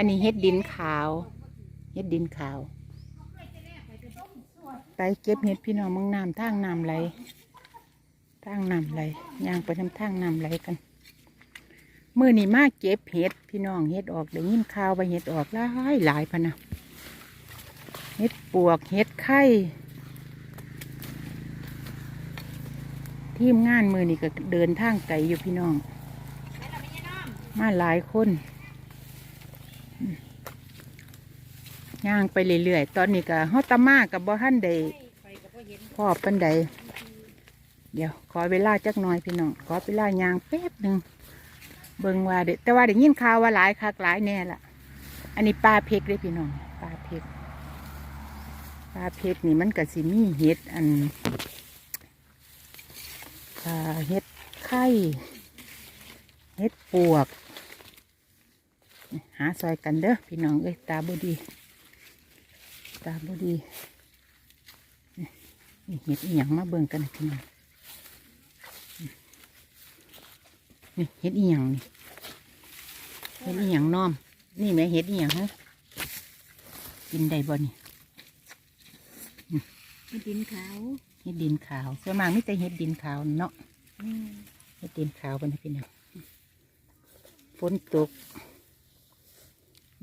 อันนี้เฮ็ดดินขาว เฮ็ดดินขาว ไปเก็บเห็ดพี่น้องมึงน้ำทางน้ำไหลทางน้ำไหลย่างไปทำทางน้ำไหลกันมือนี่มาเก็บเห็ดพี่น้องเห็ดออกเดี๋ยวยินข่าวไปเห็ดออกหลายหลายพะนะเห็ดปวกเห็ดไข่ทีมงานมือนี่ก็เดินทางไกลอยู่พี่น้อง มาหลายคนอืม ย่างไปเรื่อยๆ ตอนนี้ก็ฮอตตามากับบ่ฮันใดพ่อปันใด เดี๋ยว ขอเวลาจักหน่อยพี่น้อง ขอเวลาย่างแป๊บหนึ่งเบิ่งว่าเด็แต่ว่าได้ยินข่าวว่าหลายคักหลายแน่ละอันนี้ปลาเพกเลยพี่น้องปลาเพกปลาเพกนี่มันก็สิมีเห็ดอันอเห็ดไข่เห็ดปวก หาซอยกันเด้อพี่น้องเอ้ยตาบดี ตาบดีนี่เห็ดอีหยังมาเบิ่งกันนะพี่น้องนี่เห็ดอีหยังนี่เห็ดอีหยังน้อม นี่แม่เห็ดอีหยังฮะกินได้บ่นี่ดินขาวเห็ดดินขาวส่วนมากมีแต่เห็ดดินขาวเนาะอืมเฮ็ดดินขาวกันนะพี่น้องฝนตก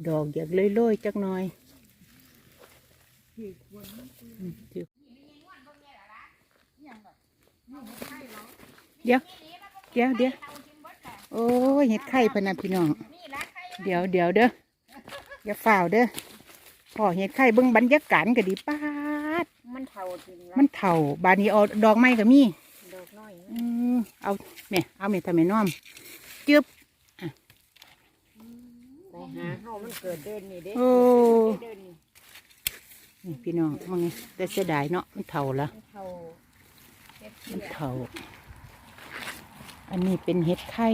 ดอกอยากโรยๆจักหน่อยอืมถือ เดี๋ยวเดี๋ยวเดี๋ยวโอ้ยเห็ดไข่พะนะพี่น้องเดี๋ยวเดี๋ยวเด้ออย่าฝ่าวเด้อพอเห็ดไข่เบิ่งบรรยากาศก็ดีป้าดมันเท่าจริงมันเถ่าบานนี้เอาดอกไม้ก็มีดอกน้อยอืมเอาแม่เอาแม่ทำแม่น้อมจึ๊บไปหาเฮามันเกิดเดินนี่เด้โอ้เดิ นี่พี่น้องว่าไงแต่เสียดายเนาะมันเถ่าละมันเท่าเฮ็ดมันเสียเถ่า อันนี้เป็นเห็ดไข่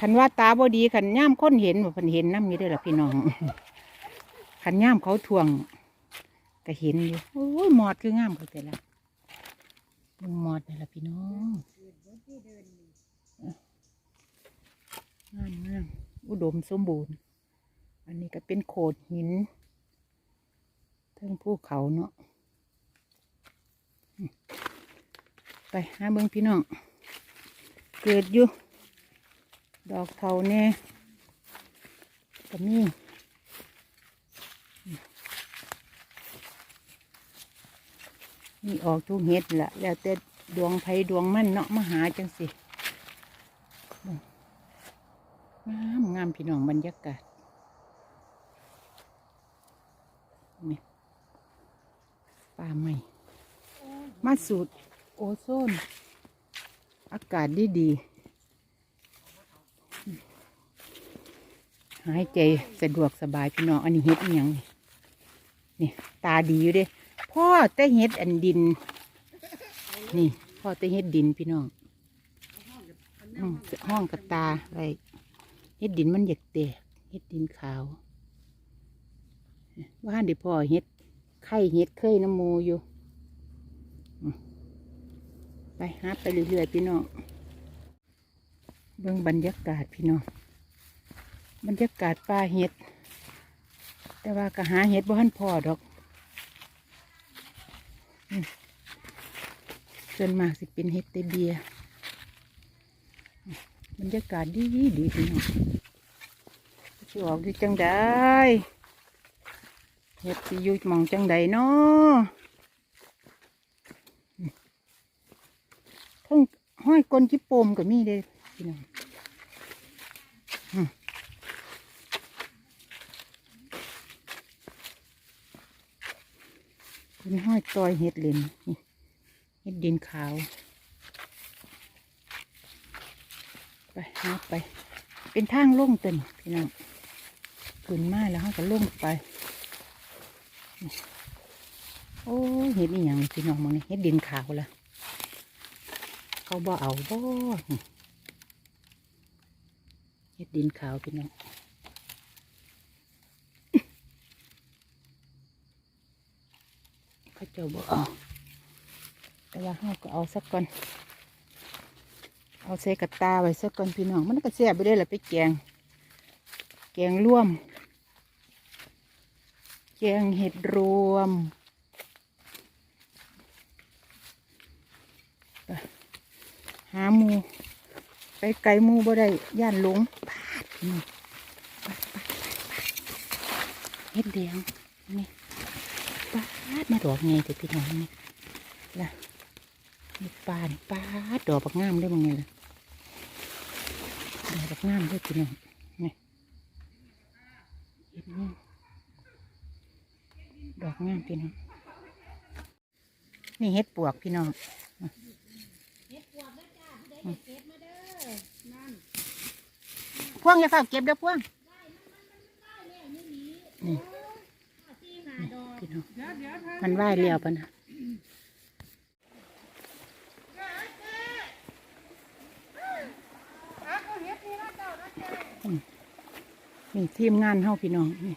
ขันว่าตาบอดีขันย่ามค้นเห็นบ่เพันเห็นน้ำนี้เด้อล่ะพี่น้องขันย่ามเขาทวงก็เห็นอยู่โอ้ยหมอดคืองามเขาแต่ละมึงหมอดนี่ล่ะพี่น้องงามงามอุดมสมบูรณ์ อันนี้ก็เป็นโขดหินเทั้งภูเขาเนาะไปหาเบิ่งพี่น้อง เกิดอยู่ ดอกเทาแน่ก็มีนี่ออกทุกเห็ดละแล้วแต่ดวงไผดวงมันเนาะมาหาจังสิ งามงามพี่น้องบรรยากาศ นี่ป่าใหม่ มาสูดโอโซน อากาศดีดีหายใจสะดวกสบายพี่น้องอันนี้เฮ็ดอย่างนี่ตาดีอยู่เด้พ่อแต่เฮ็ดอันดิน นี่พ่อแต่เฮ็ดดินพี่น้องห้องกับตาไว้เฮ็ดดินมันอยากแตกเฮ็ดดินขาว ว่าหันดี๋ยวพ่อเฮ็ดไข่เฮ็ดเคยน้ำมูอยู่ ไปหาไปเรื่อยๆพี่น้องเบิ่งบรรยากาศพี่น้องบรรยากาศป่าเห็ด แต่ว่าก็หาเห็ดบ่ทันพ่อดอกอืมส่วนมากสิเป็นเห็ดเตเบียบรรยากาศดีดีพี่น้องสิออกอยู่จังใด เห็ดสิอยู่มองจังใดเนาะทั้งห้อยกลจิโปมก็มีเด้พี่น้องเป็นห้อยตอยเห็ดเลนนี่เห็ดดินขาว ไปหาไป เป็นทางล่งเต็นพี่น้องขึ้นมาแล้วเขาก็ล่งไป โอ้ยเห็ดนี่อย่างพี่น้องมองนี่เห็ดดินขาวละเขาบ่เอาบ่นี่เฮ็ดดินขาวพี่น้องเขาเจ้าบ่เอาแต่ว่าเราก็เอาสักก่อนเอาใส่กตาไว้สักก่อนพี่น้องมันก็แซ่บไปได้ละไปแกง แกงร่วม แกงเห็ดรวม หาหมู ไปไกลหมูบ่ได้ย่านหลงพาดนี่เห็ดแดงนี่ปาดมาดอกไงแต่พี่น้องนี่ล่ะนี่ปานปาดดอกบักงามได้อมั้งไงล่ะดอกบักงามได้อพี่น้องนี่เห็ดนี่ ดอกงามพี่น้อง นี่เห็ดปวกพี่น้องพวงอย่าฝากเก็บเด้อพ่วงนี่พี่น้องมันไหวเรียวปะนะนี่ทีมงานเฮาพี่น้องนี่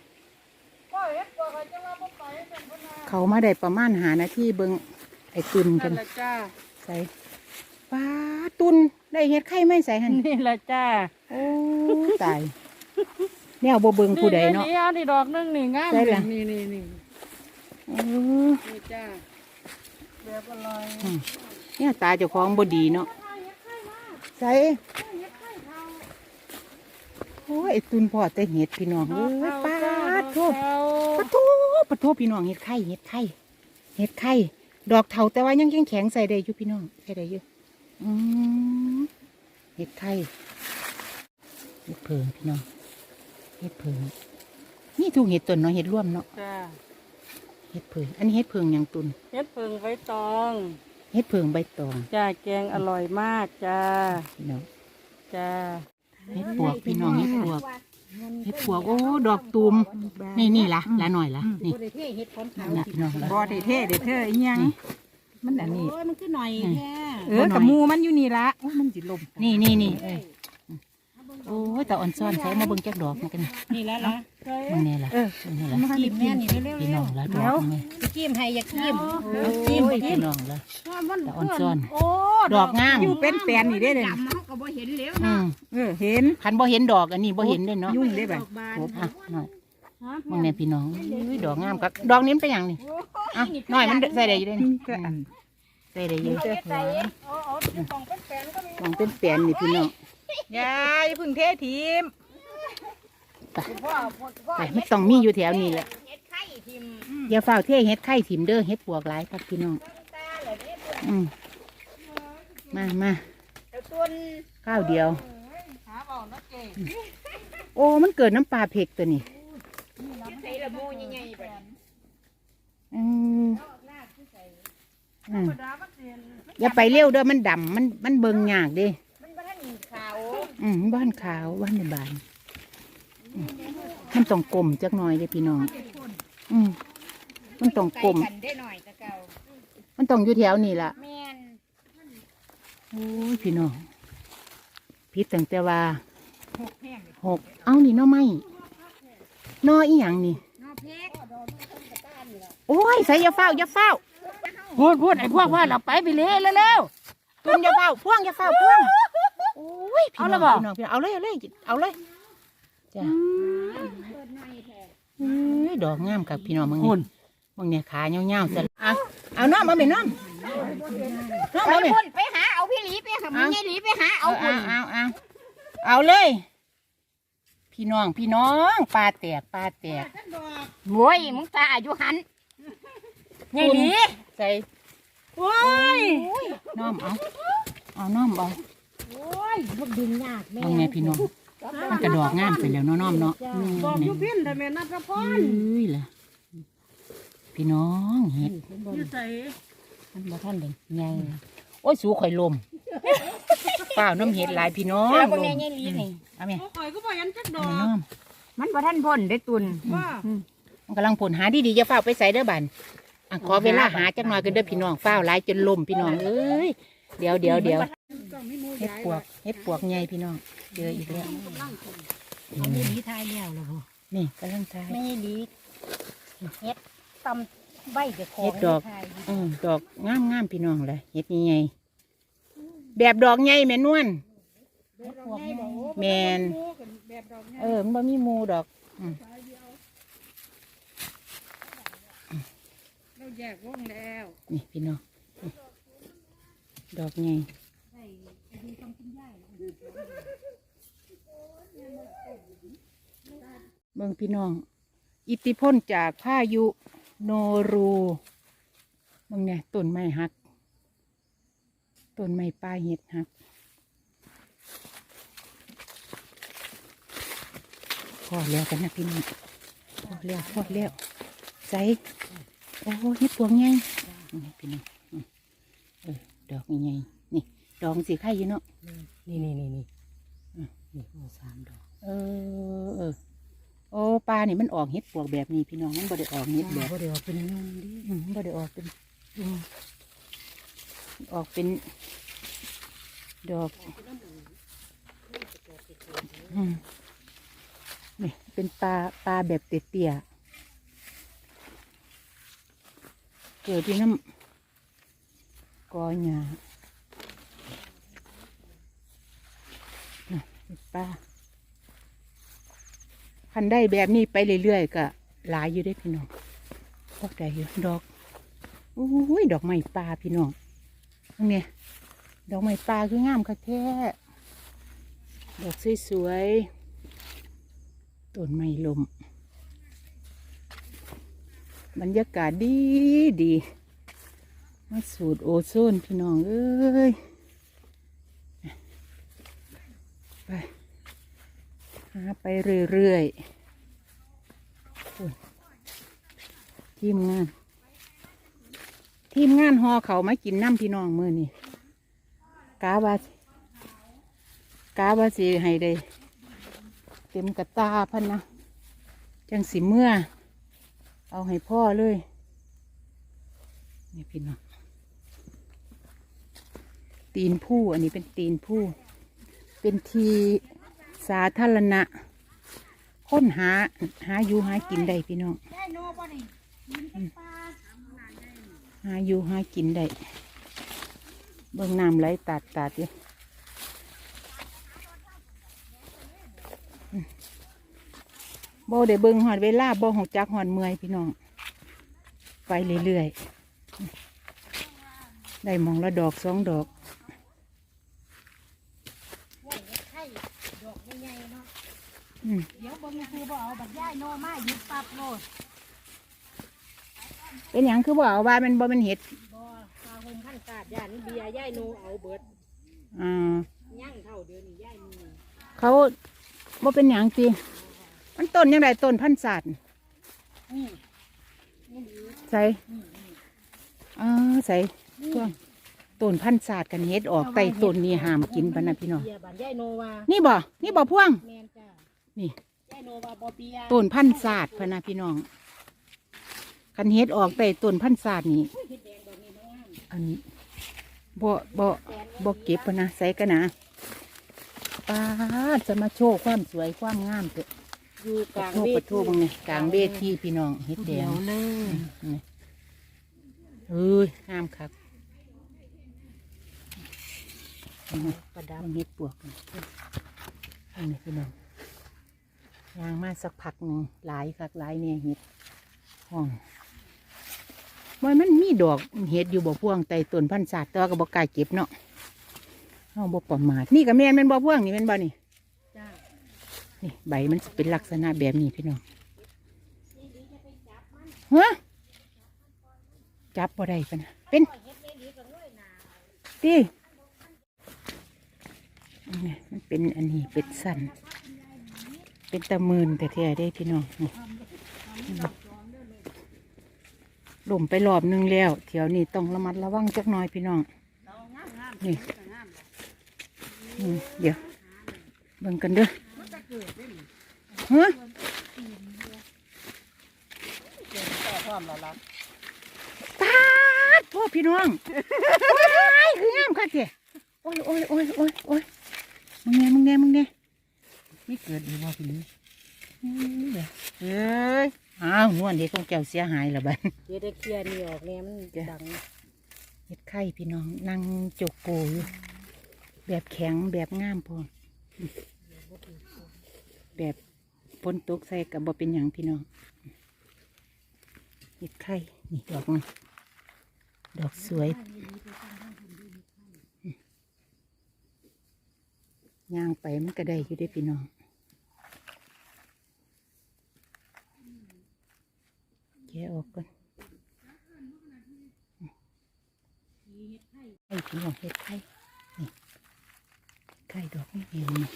เขามาได้ประมาณหานาทีเบิงไอ้ตุนกันนั่นละจ้าใส่ปลาตุนได้เฮ็ดไข่ไหม่ใส่หันนี่ละจ้าโอ้ตายแนวบ่เบิงผู้ใดเนาะนี่เอานี่ดอกหนึงนี่งามได้ล่ะนี่นี่นี่เออนี่จ้าแบบอร่อยอืมเนี่ยตาเจ้าของบ่ดีเนาะใส่โอ้ยไอ้ตุนพ่อแต่เห็ดพี่น้องเอ้ยปาดโทษปะโทปะโทพี่น้องเห็ดไข่เห็ดไข่เห็ดไข่ดอกเถาแต่ว่ายังแข็งแข็งๆใส่ได้อยู่พี่น้องใส่ได้อยู่อืมเห็ดไข่เห็ดเพิงพี่น้องเห็ดเพิงนี่ถูกเห็ดต้นเนาะเห็ดร่วมเนาะจ้าเห็ดเพิงอันนี้เห็ดเพิงหยังตุนเฮ็ดเพิงไว้ตองเห็ดเพิงใบตองจ้าแกงอร่อยมากจ้าพี่น้อง จ้า เห็ดปวกพี่น้องเห็ดปวกเห็ดปวกโอ้ดอกตูมนี่นี่ละละหน่อยละนี่นะพี่น้องละบ่ได้เท่ได้เท่อีหยังนี่มันอันนี้ โอ้ยมันคือหน่อยแท้เออกับหมูมันอยู่นี่ละโอ้ยมันสิลมนี่นี่นี่เอ้ย โอ้ยแต่อ่อนซ่อนใช้มาเบิ่งจักดอกมากันนี่แล้วล่ะมึงเนี่ยล่ะมึงเนี่ยล่ะจิ้มแม่นี่เร็วๆพี่น้องละดแล้อกวนี่จิ้มให้อย่าจิ้มโอ้ยพี่น้องละแต่อ่อนซ่อนโอ้ดอกงามอยู่เป็นแปลนนี่ได้เลยดำเขาก็บ่เห็นแล้วอืมเออเห็นคันบ่เห็นดอกอันนี้บ่เห็นเด้เนาะยุ่งได้ดบ่อกบานโอ้อะหน่อยมึงเนี่ยพี่น้องอุ้ยดอกงามกับดอกนี้มันเป็นหยังนี่อะหน่อยมันใส่ได้อยู่เด้นี่ก็อันใส่ได้อยู่เอาใส่เอาเอาที่กล่องเป็นแปลนก็มีมองเป็นแปลนนี่พี่น้อง ยาอย่าเพึ่งเททีมไปพ่อพ่อพ่อไปมันต้องมีอยู่แถวนี้แหละเฮ็ดไข่ทิมอย่าเฝ้าเท่เฮ็ดไข่ถิ่มเด้อเฮ็ดปวกหลายครับพี่น้องตาเลยเด้อืมมามาเดี๋ยวต้นข้าวเดียวหาเอาเนาะเจ๊โอ้มันเกิดน้ำปลาเผ็กตัวนี้ใส่ละโมใหญ่ๆไปอืมอืมอย่าไปเร็วเด้อมันดำมันมันเบิ่งยากเด้มันบ่ทันขาว อืมบ้านขาวบ้านในบ้านอืมมันต้องกลมจักหน่อยเด้อพี่น้อง อืมมันต้องกลมใกันได้หน่อยตะเก่ามันต้องอยู่แถวนี้ล่ะแม่นโอ้ยพี่น้องพิษตั้งแต่ว่าหกแห้งหกเอ้านี่หน้อไม้หน้ออีหยังนี่นอเพกโอ้ยใส่อยาเฝ้าอยาเฝ้าพูดพูดไอ้พวกว่าเราไปไปเลยเร็วตุนอยาเฝ้าพ่วงอยาเฝ้าพ่วงโอ้ยพี่เอาน้ละองบ่พี่น้องพี่น้องเอาเลยเอาเลยเอาเลยจ้ะเปิดหน่อยแท้เอ้ยดอกงามกับพี่น้องมึงนี่มึงเนี่ยขาเงาๆจะเอาเอาน้องมาไหมน้องน้องไปมาไหมพุ่นไปหาเอาพี่หลีไปหามึงไงหลีไปหาเอาเอาพุ่นเอาเอาเอาเลย พี่น้องพี่น้องปลาแตกปลาแตกโว้ยมึงตาอายุหันไงหลีใส่โว้ยน้อมเอาเอาน้อมเอา โอ้ยพวกดึงยากแม่เอาไงพี่น้องมันกระดอกงามไปแล้วเนาะน้อมเนาะบอกยุพินทำไมนัทพเอ้รยล่ะพี่น้องเห็ดอยู่ใส่มันบ่ท่านเลยไงโอ้ยสูข่อยลมเปล่าน้ำเห็ดหลายพี่น้องแล้วลบางมไงไงหลีนี่เอาไหมข่อยก็บอกยันจักดเอาอกน้อมมันบ่ทันพ่นได้ตุนว่ามันกำลังผลหาดีๆจะเฝ้าวไปใส่เด้อบันอะขอเวลาหาจักหน่อยกันเด้อพี่น้องเฝ้าวหลายจนลมพี่น้องเอ้ย เดี๋ยวเดี๋ยวเดี๋ยวเฮ็ดปวกเฮ็ดปวกไงพี่น้องเจออีกแล้วมันไม่หลีทายแล้วล่ะพ่อนี่กำลังทายไม่หลีเฮ็ดตำใบเด็กของเฮ็ดดอกอืมดอกงามงามๆพี่น้องเลยเฮ็ดยังไงแบบดอกไงแม่นวลแมนบดอกเนี่ยเออมันบ่มีหมูดอกอืมเราแยกวงแล้ว นี่พี่น้องนี่ ดอกใหญ่เบิ่งพี่น้อง อิทธิพลจากพายุโนรูเบิ่งเนี่ยต้นไม้หักต้นไม้ป้าเห็ดหักพอแล้วกันนะพี่น้องพอแล้วพอแล้วใส่โอ้เห็ดพวงไงนี่พี่น้องเออ ดอกใหญ่ๆนี่ ดอกสีไข่อยู่เนาะนี่นี่นี่นี่อืมนี่โอ้สามดอก เออเออโอ้ปลานี่มันออกเห็ดปวกแบบนี้พี่น้องมันบ่ได้ออกเห็ดแบบก็เดี๋ยวเป็นเงินดิอืมบ่ได้ออกเป็นอืมออกเป็น ดอกอืมนี่เป็นปลาปลาแบบเตี้ยๆเกิดที่น้ำ กอหญ้าน่ะป็นปลาคันได้แบบนี้ไปเรื่อยๆก็หลายอยู่ได้พี่น้องพวกได้อยู่ดอกอุ้ยดอกไม้ปลาพี่น้องตรงนี้ดอกไม้ปลาคืองามค่ะแท้ดอกสวยๆต้นไม้ลม บรรยากาศดีดี มาสูดโอโซนพี่น้องเอ้ยไปหาไปเรื่อยๆโอ้ยทีมงาน ทีมงานหอเขามากินน้ำพี่น้องมือนี่กาบาสกาบาสีให้ได้ เต็มกระตาพันนะ จังสิเมื่อ เอาให้พ่อเลย นี่พี่น้อง ตีนผู้อันนี้เป็นตีนผู้ เป็นทีสาธารณะ ค้นหาหาอยู่หากินได้พี่น้องหาอยู่หากินได้เบิ่งน้ำไหลตัดตัดอยู่บ่ได้เบิ่งหอดเวลาบ่หงจักหอดเมื่อยพี่น้อง ไปเรื่อยๆ ได้มองละดอกสองดอก ว่าไข่ดอกใหญ่ๆเนาะ อืม เดี๋ยวเบิ่งคือบ่เอาบัดย่ายโนมาหยิบปั๊บโลดเป็นหยังคือบ่เอาว่ามันบ่เป็นเห็ดบ่ปลาห่มพันกาดย่านเบียร์ย่ายโนเอาเบิดอ่าย่างเท่าเดือนนี้ย่ายมีเขาบ่เป็นหยังจีมันต้นยังไงต้นพันธุ์ศาสตร์นี่นี่ดีใส่อ่าใส่ช่วงต้นพันธุ์ศาสตร์กันเฮ็ดออกใต้ต้นนี่ห้ามกินปะนะพี่น้องเบียร์บัดย่ายโนว่านี่บ่นี่บ่พ่วงแม่นจ้า นี่ย่ายโนว่าบ่เบียร์ต้นพันธุ์ศาสตร์พะนะพี่น้องกันเฮ็ดออกใต้ต้นพันธุ์ศาสตร์นี่เฮ็ดแดงดอกนี้บ่งามอันบ่บ่บ่เก็บปะนะใส่กันนะป้าดจะมาโชว์ความสวยความงามเถอะอยู่กกลาลางงเวเวทีบังเนี่ยกลางเวทีพี่น้องเฮ็ดแดเดียงวเลยนี่เอ้ยงามครับประดับมันเฮ็ดปวกนี่อันนี้พี่น้อง ยางมาสักพักหนึ่งหลายคักหลายเนี่ยเห็ดห้องมันมันมีดอกเห็ดอยู่บ่พ่วงใต้ต้นพันธุ์ศาสตร์แต่ว่าก็บ่กล้าเก็บเนาะเฮาบ่ประมาทนี่ก็แม่นแม่นบ่พ่วงนี่แม่นบ่นี่จ้านี่ใบมันสิเป็นลักษณะแบบนี้พี่น้องฮะจับบ่ได้ปะนะเป็นตีนี่มันเป็นอันนี้เป็นสัน เป็นตะมืนแต่แท้ๆได้พี่น้องนี่ล่มไปรอบนึงแล้วเที่ยวนี้ต้องระมัดระวังจักหน่อยพี่น้อง นี่เดี๋ยวเบิ่งกันเด้อฮะพร้อมแล้วล่ะตาดพ่อพี่น้องว้ายคืองามค่ะเจ๊โอ้ยโอ้ยโอ้ยโอ้ยโอ้ยมึงแน่มึงแน่มึงแน่ ไม่เกิดอีกว่าพี่นี้อื้อเด้อเอ้ยอ้าวนวลเด็กของแก้วเสียหายและบัดเดี๋ยวได้เคลียร์นี่ออกแน่มันดังเฮ็ดไข่พี่น้องนั่งจกโปอยู่แบบแข็งแบบงามพอแดแบบฝนตกใส่กับบ่เป็นหยังพี่น้องเห็ดไข่นี่ดอกนึงดอกสวยย่างไปมันก็ได้อยู่ได้อพี่น้อง แกะออกก่อนไข่พี่น้องเห็ดไข่นี่ไข่ดอกนี่เองนะ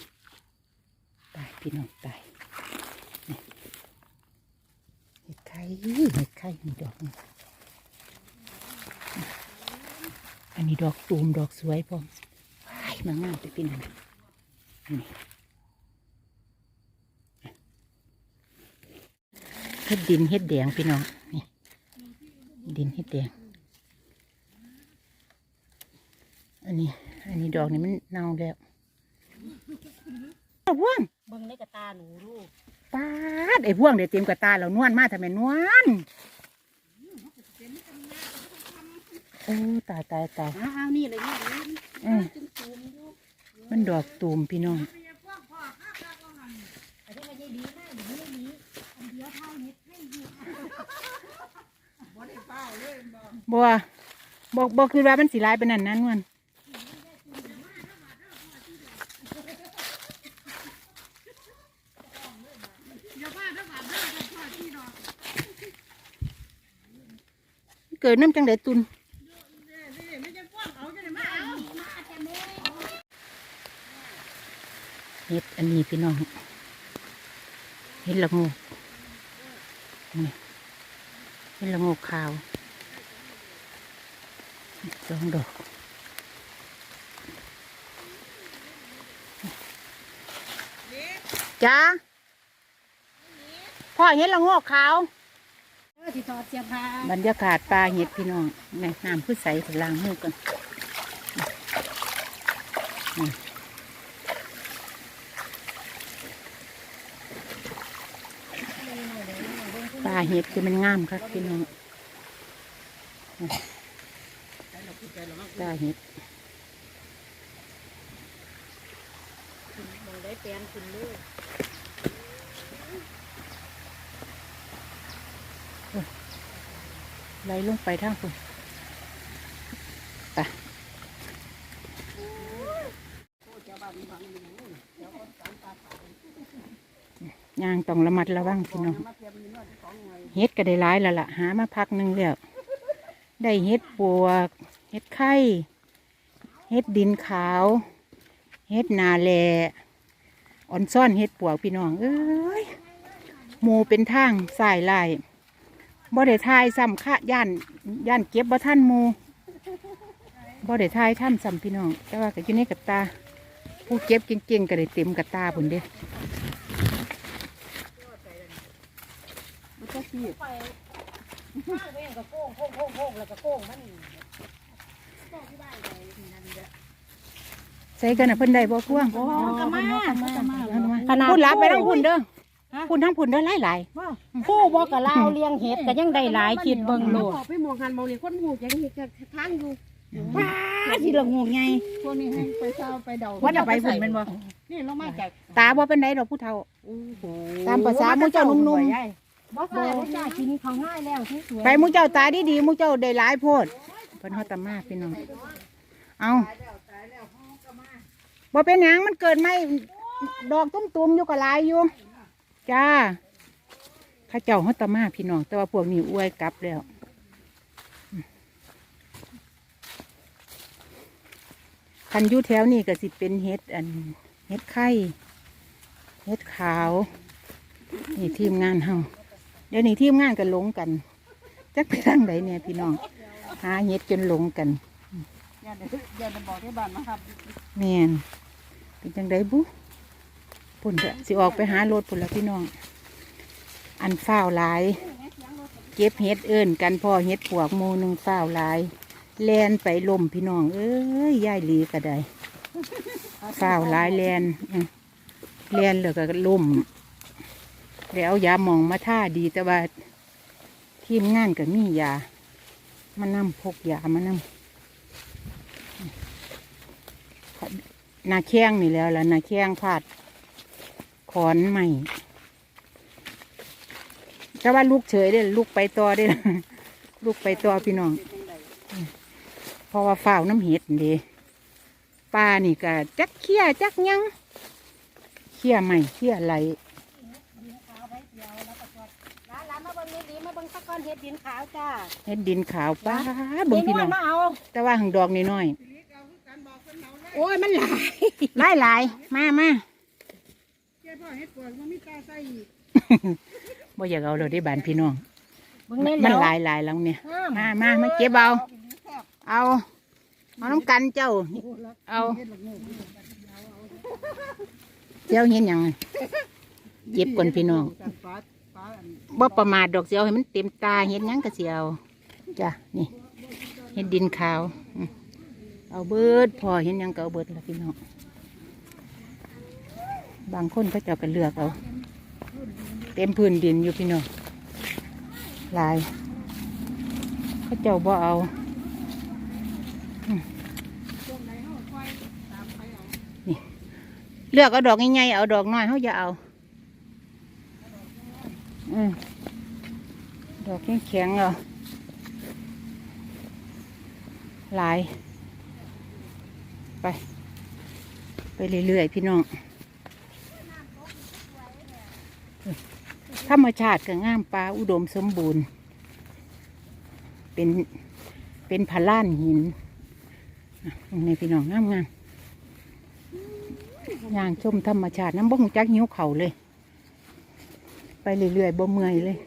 ตายพี่น้องตายนี่เห็ดไข่เห็ดไข่นี่ดอกนี่อันนี้ดอกตูมดอกสวยพร้อมว้ายมางามไปพี่น้องนี่ เฮ็ดดินเฮ็ดแดงพี่น้องนี่ดินเฮ็ดแดงอันนี้ อันนี้ดอกนี่มันเน่าแล้วไอ้พวงเบิ่งในกระตาหนูดูปาดไอ้พวงเดี๋ยวเตรียมกระตาเรานวลมาทำไมนวลโอ้ตายตายตายอ้าวนี่เลยนี่เลยอืมมันดอกตูมพี่น้อง บัวบอกบอกคือว่ามันสีลายเป็นนั่นนั้นวันเกิดน้ำจังไดตุนเห็ดอันนี้พี่น้องเห็ดละโงูนี่เห็ดละโงูขาว สองดอกจ้าพ่อเห็ดละโงูขาวเออที่ถอดเสียผ้าบรรยากาศปลาเห็ดพี่น้องแม่น้ำพืชใสถล้างมือกันนี่ปลาเห็ดคือมันงามครับพี่น้อง ปลาเห็ดมองได้แปลนขึ้นเลยไหลลงไปทางคุณไปย่างต้องระมัดระวังพี่น้องเฮ็ดก็ได้หลายแล้วล่ะ หามาพักหนึ่งแล้ว ได้เฮ็ดปวก เฮ็ดไข่เฮ็ดดินขาวเฮ็ดนาแลอ่อนซ่อนเฮ็ดปวกพี่น้อง เอ้ยหมูเป็นทางสายลายบ่ได้ทายซ้ำค่ะย่านย่านเก็บบ่ท่านหมูบ่ได้ทายท่านซ้ำพี่น้อง แต่ว่าก็อยู่ในกับตา ผู้เก็บเก่งๆก็ได้เต็มกับตาพุ่นเด้มันก็ขี้ ใส่กันน่ะเพิ่นได้บ่พ่วงโอ้กะมาก็มาขนาดพุ่นรับไปทั้งพุ่นเด้อพุ่นทั้งพุ่นเด้อหลายหลายผู้บอกกับลาวเลี้ยงเห็ดก็ยังได้หลายคิดเบิ่งโลดไปมองหันมองนี่คนหูยังเห็นจะทางอยู่ว้าสิละงูไงพวกนี้ให้ไปเศร้าไปเดาว่าจะไปบุญเป็นบ่นี่เรามาจากๆตาบ่เป็นไดดอกผู้เฒ่าโอ้โหตามภาษาหมู่เจ้านุ่มบ่ใส่บ่จ้ากินเขาง่ายแล้วสวยๆไปหมู่เจ้าตาดีๆหมู่เจ้าได้หลายโพดเพิ่นเฮาตามาพี่น้องเอา บ่เป็นหยังมันเกิดไม่ดอกตุ้มๆอยู่ก็หลายอยู่ จ้าข้าเจ้าเฮาตามาพี่น้อง แต่ว่าพวกนี้อวยกลับแล้วคันอยู่แถวนี้ก็สิเป็นเฮ็ดอันเฮ็ดไข่เฮ็ดขาว นี่ทีมงานเฮาเดี๋ยวนี้ทีมงานก็หลงกันจักไปทางไหนเนี่ยพี่น้องหาเฮ็ดจนหลงกันอย่าเดี๋ยวอย่าเดี๋ยวบอกที่บ้านมาครับ แม่น เป็นจังไดบุปุ่นเถอะสิออกไปหารถปุ่นละพี่น้อง อันฝ้าวหลาย เก็บเฮ็ดเอิ้นกันพ่อเฮ็ดปวกหมูหนึ่งฝ้าวหลาย แลนไปลมพี่น้อง เอ้ยย่ายหลีก็ได้ฝ้าวหลายแลนอื้อแลนแล้วก็ลมแล้วยาหมองมาท่าดีแต่ว่าทีมงานก็มียา มานำพกยามานำ นาแข้งนี่แล้วล่ะนาแข้งพาดโคขอนใหม่แต่ว่าลูกเฉยเด้อลูกไปต่อเด้อลูกไปต่อพี่น้อง เพราะว่าฝ้าวน้ำเห็ดนี่เด้ปลานี่ก็จักเขี้ยจักหยังเขี้ยใหม่เขี้ยไหลร้านร้านมาเบิ่งนี่ดีมาเบิ่งตะกอนเฮ็ดดินขาวจ้าเห็ดดินขาวป้าเบิ่งพี่น้องมาเอาแต่ว่าหังดอกน้อย โอ้ยมันหลายๆหลายหลายๆมามาเจ้าพ่อเฮ็ดปวดมันมีตาใส่อีกบ่อยากเอาเราได้บานพี่น้องเบิ่งนี่มันแล้วหลายหลายๆแล้วเนี่ยงามมามามาเก็บเอา เอาเอาน้ำกันเจ้า เอาเจ้าเห็นหยังเจ็บก่อนพี่น้องกันฟ้าฟ้าอันบ่ประมาทดอกเสียวให้มันเต็มตาเห็นหยังก็เสียวจ้ะนี่เห็นดินขาวอืม เอาเบิดพอเห็นยังก็เอาเบิดละพี่น้องบางคนก็จะกันเลือกเอาเต็มพื้นดินอยู่พี่น้องลายเขาเจ้าบ่เอาเลือกเอาดอกใหญ่ๆเอาดอกน้อยเขาจะเอาอืดอกแข็งๆเหรอลาย ไป ไปเรื่อยๆพี่น้องธรรมชาติก็งามปลาอุดมสมบูรณ์ เป็นเป็นพลานหินอะในพี่น้องงามงามย่างชมธรรมชาติน้ำบ่งจักหิ้วเข่าเลย ไปเรื่อยๆบ่เมื่อยเลย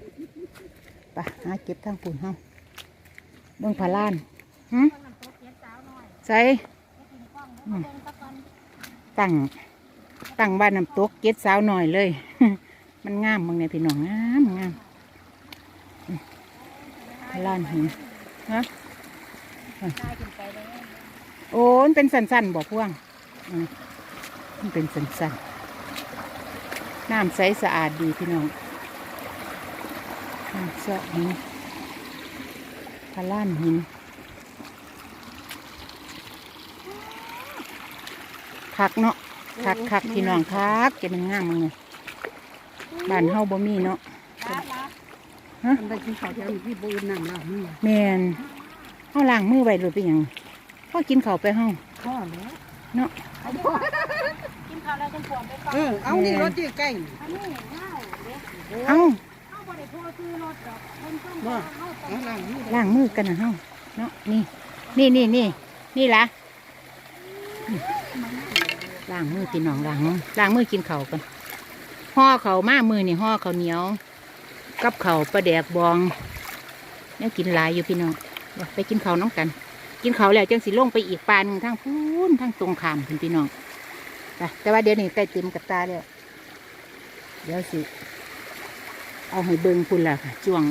ไปหาเก็บทางปุ่นเฮาเบิ่งผาล้านหึใส่ ตั้งตั้งบ้านน้ำตกเก็ดสาวหน่อยเลย มันงามมึงเนี่ยพี่น้องงามงามล้านหินฮะโอ้นเป็นสันๆบอกพวงอืมมันเป็นสันๆน้ำใสสะอาดดีพี่น้องน้ำเสาะหินพล้านหิน คักเนาะคักคักพี่น้องคักจะเป็นงามมึงเลยบ้านเฮาบ่มีเนาะมันได้กินข้าวแถวนี้พี่บูนน้ำลามือแม่นเฮาล้างมือไว้หรือเป็นหยังพอกินข้าวไปเฮาพ่อแล้วเนาะกินข้าวแล้วจังปวดไปก่อนเออเอานี่รถที่ใกล้นี่อันนี้เงาเด้เอ้าเฮาบ่ได้โทรซื้อรถดอกเพิ่นต้องบ่เฮาต้อเอางล่างนี่ล้างมือกันนะเฮาเนาะนี่ นี่นี่นี่นี่ละล้างมือพี่น้องล้างล้างมือกินเข้ากันห่อเข้ามามือนี่ห่อเข้าเหนียว กับเข้าปลาแดกบองเนี่ยกินหลายอยู่พี่น้องไปกินเข้าน้องกัน กินเข้าแล้วจังสิลงไปอีกปานหนึ่งพูนทางตรงขามพี่น้องแต่ว่าเดี๋ยวนี้ใกล้เต็มกับตาแล้วเดี๋ยวสิเอาให้เบิ่งพุ่นละค่ะช่วง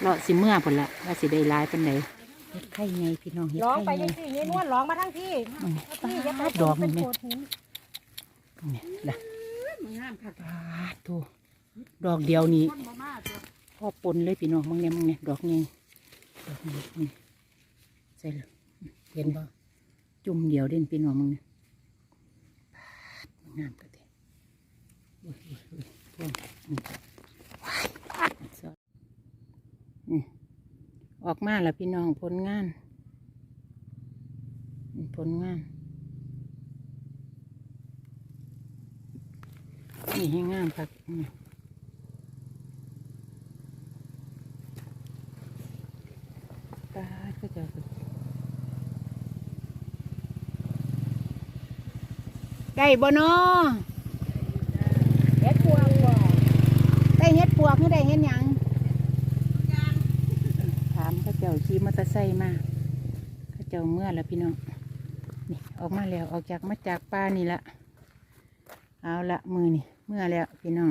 เลาะสิเมื่อพุ่นละว่าสิได้หลายเป็นไดเฮ็ดไข่ไงพี่น้องเฮ็ดร้องไข่ไปไงจังซี่ยายนวลร้องมาทั้งที่อืมพี่อย่าไปดอกมันเป็นแม่โขดหินนี่ละมันงามคักปาดโตดอกเดียวนี้คนบ่มาตัวพ่อปนเลยพี่น้องมึงเนี่ยมึงเนี่ยดอกไงดอกนี้นี่ใส่เลยเห็นบ่จุ่มเดียวเด่นพี่น้องมึงเนี่ยปาดงามกระเทโอ้ยโอ้ยโอ้ยพวงนี่ว้ายสอดนี่ ออกมาแล้วพี่น้องผลงานนี่ผลงาน นี่ให้งามครับนี่ตาดก็จะได้บ่นอเฮ็ดพวงบ่ได้เฮ็ดปวกหรือได้เฮ็ดหยังถามเข้าเจ้าขี่มอเตอร์ไซค์มาเขาเจ้าเมื่อแล้วพี่น้องนี่ออกมาแล้วออกจากมาจากป่านี่ละเอาละมือนี่เมื่อแล้วพี่น้อง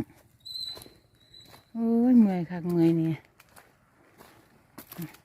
โอ้ยเมื่อยคักเมื่อยเนี่ย